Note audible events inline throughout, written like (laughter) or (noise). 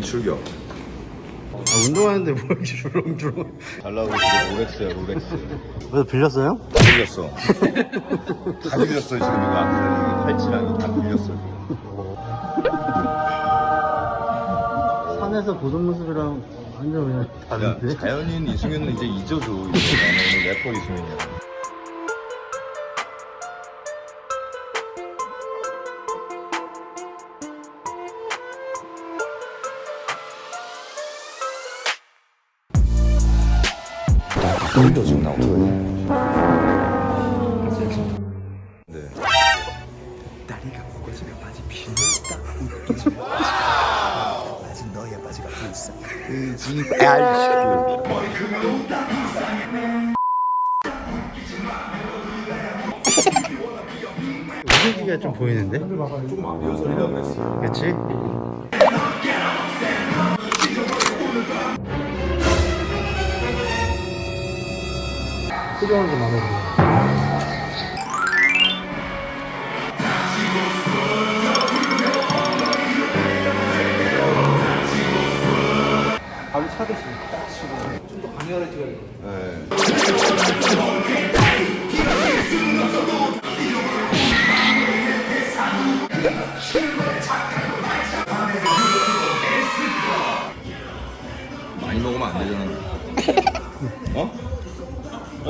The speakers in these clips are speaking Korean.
이 출격. 아, 운동하는데 뭐 이렇게 주렁주렁. 잘 나오고 있어. 롤렉스야, 롤렉스. 그래서 빌렸어요? 다 빌렸어. 다 빌렸어, 지금 이거 악세사리, 팔찌랑 다 빌렸어. 지금. 산에서 보던 모습이랑 완전 그냥 야, 다른데? 자연인 이승윤은 이제 잊어줘. 이거 나는 래퍼 이승윤이야. 떨려 지금 나 어떡해. 네. 다리가 무거지면 바지 마 바지 너의 바지가 불쌍 지금 알지. 우승기가 좀 보이는데? 리허설이라 그랬어. 그치? 필요한 게 많아.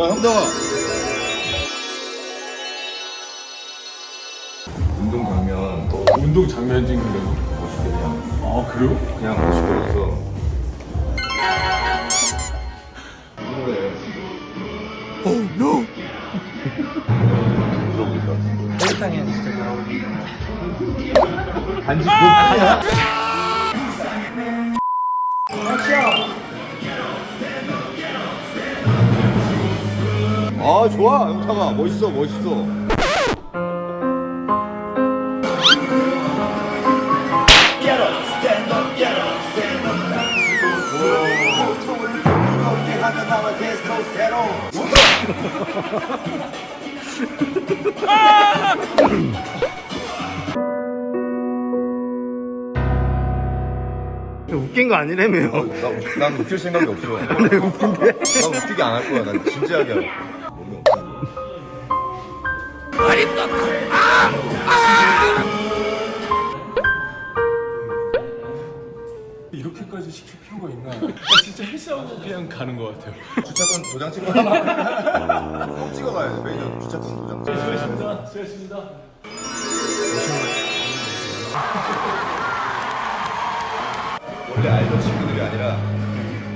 어, 형동아. 운동 장면 운동 장면 찍는다고? 멋있게 그냥 아 그래요? 그냥 멋있게 해서 이 노래 들어보니까 세상에 진짜 잘 어울린다. 간지 그거야 아 좋아 영탁아. 멋있어 멋있어. 웃긴 거 아니라며요. 어, 나, 난 웃길 생각이 없어. (laughs) 난 웃기게 안 할 거야. 난 진지하게 할 거야 이렇게까지 시킬 필요가 있나? 아, 진짜 헬스하고 그냥 가는 것 같아요. 주차권 도장 찍어 꼭 찍어 가야 돼 매니저 주차권 도장 찍어 수고하셨습니다. 수고하셨습니다. 원래 알던 친구들이 아니라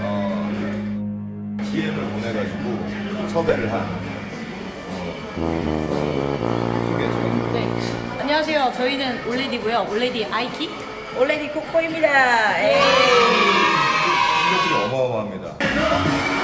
어, DM을 보내가지고 섭외를 한 네. 안녕하세요. 저희는 올레디고요. 올레디 아이킥. 올레디 코코입니다. 에이. 실력이 어마어마합니다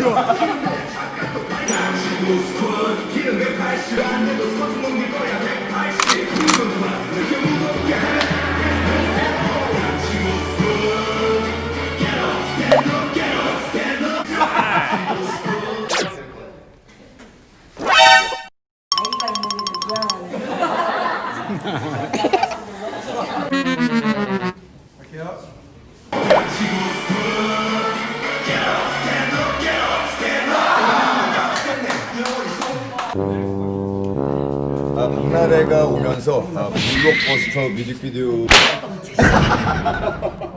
이거. 아, 박나래가 오면서 아, 블록버스터 뮤직비디오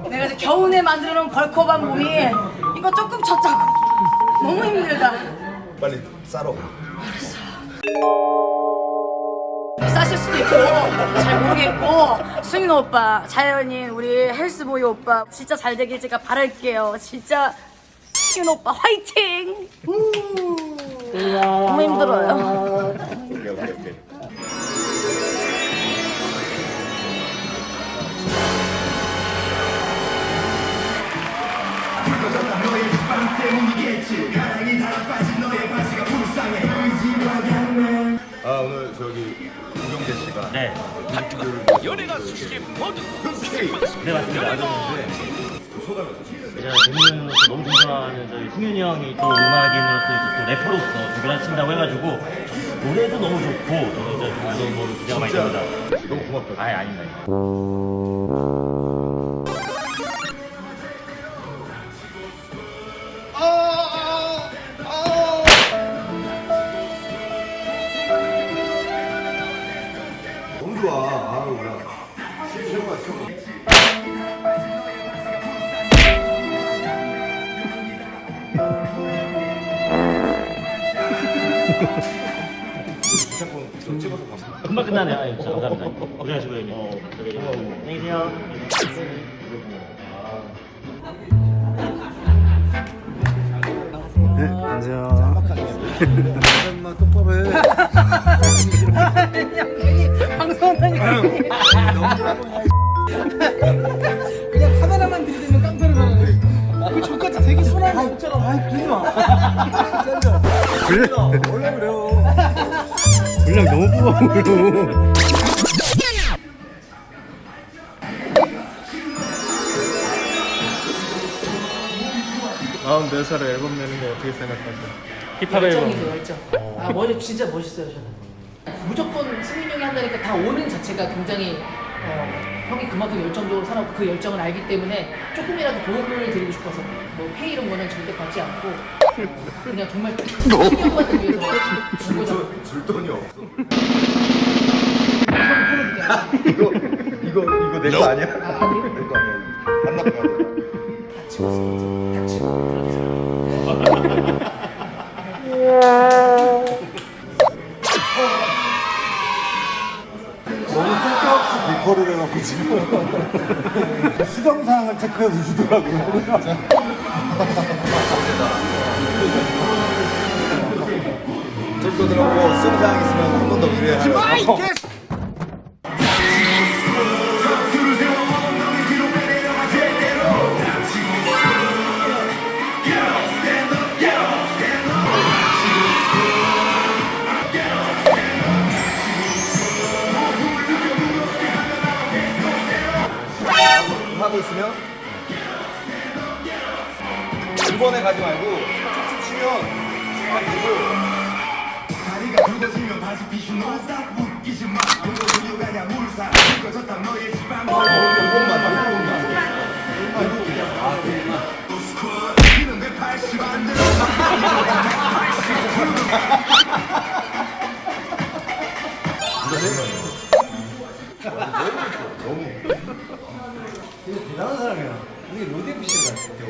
내가 이제 겨우내 만들어 놓은 벌크업한 몸이 이거 조금 쳤자고. 너무 힘들다. 빨리 싸러 싸실 수도 있고 잘 모르겠고 승인 오빠, 자연인 우리 헬스보이 오빠 진짜 잘 되길 제가 바랄게요. 진짜 승인 오빠 화이팅! 우. 너무 힘들어요. 아 오늘 저기 우경재 씨가 네. 한주간 연예가 수식 모두 네 맞습니다. 연예가 네. 그 소감 어떠세요? 제가 재밌는 너무 존경하는 저희 승윤이 형이 또 음악인으로서 또 래퍼로서 대결을 친다고 해가지고 노래도 너무 좋고 저는 이제 이런 거를 기대가 많이 됩니다. 너무 고맙다. 아예 아닙니다. 주차권 저 찍어서 가. 금방 끝나네요. 아유, 진짜 감사합니다. 고생하시고요. 형님. 저기, 안녕히 계세요. 네, 안녕하세요. 엄마 똑바로 해. 방송한다니까. 원래 그래요. 분량 너무 뽑아 보여. 44살에 앨범 내는 거 어떻게 생각하세요? 힙합 앨범. 열정이죠 열정. 아 머리 진짜 멋있어요 저는. 무조건 승민 형이 한다니까 다 오는 자체가 굉장히 어, 형이 그만큼 열정적으로 살았고 그 열정을 알기 때문에 조금이라도 도움을 드리고 싶어서 뭐 페이 이런 거는 절대 받지 않고 어, 그냥 정말 형만을 위해서 준 거죠. 줄 돈이 없어. 형 이거 이거 이거 내 거 아니야? 아, 아니요. 내거 아니야. 안 나가. 너무 지금 수정사항을 체크해서 주더라고요. 좀더 들어보고 수영장 있으면 한 번 더 의뢰하라. 하고 있으면 두 번에 가지 말고 쭉쭉 치면 딱 되고 다리가 굵어지면 다시 비슈 노스탑 웃기지 마. 그거 우유가냐. 물사. 굵어졌다. 너의 지방 어, 이것만 이것만 (laughs) (laughs) 대단한 사람이야. 우리 로데프 씨가 그때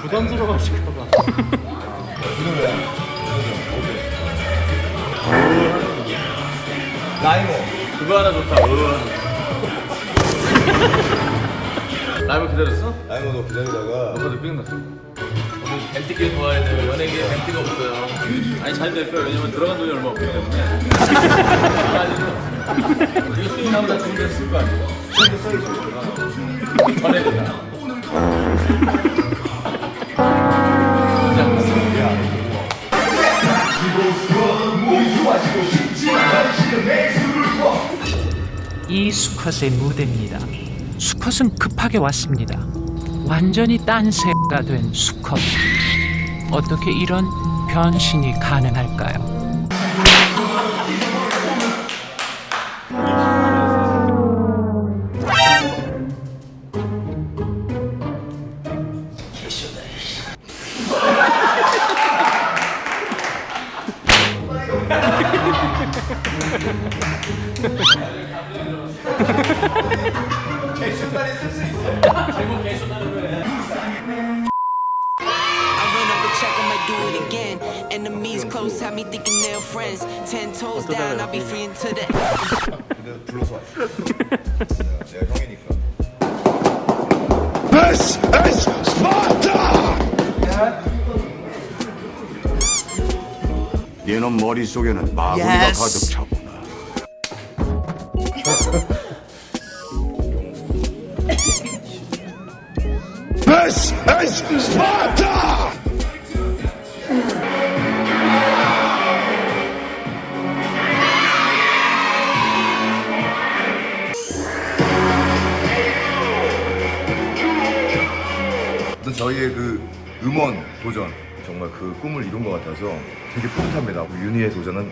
부담스러워하실까봐. (laughs) 라이모 그거 하나 좋다. 라이브 기다렸어? 라이모 너 기다리다가 저도 삐끝났어. 오늘 벤티게 좋아야 돼요. 연예계에 벤티가 없어요. 아니 잘 될 거예요. 왜냐면 들어간 돈이 얼마 없기 때문에. (laughs) 수익 나보다 준비했을 거 아니에요. 책이 써있어 전해야 된다. 이 수컷의 무대입니다. 수컷은 급하게 왔습니다. 완전히 딴새가 된 수컷. 어떻게 이런 변신이 가능할까요? (laughs) 근데 불러서 왔어 내가 형이니까 This is Sparta! 얘는 머릿속에는 마구니가. 가득 is Sparta! 저희의 그 음원 도전 정말 그 꿈을 이룬 것 같아서 되게 뿌듯합니다. 윤희의 도전은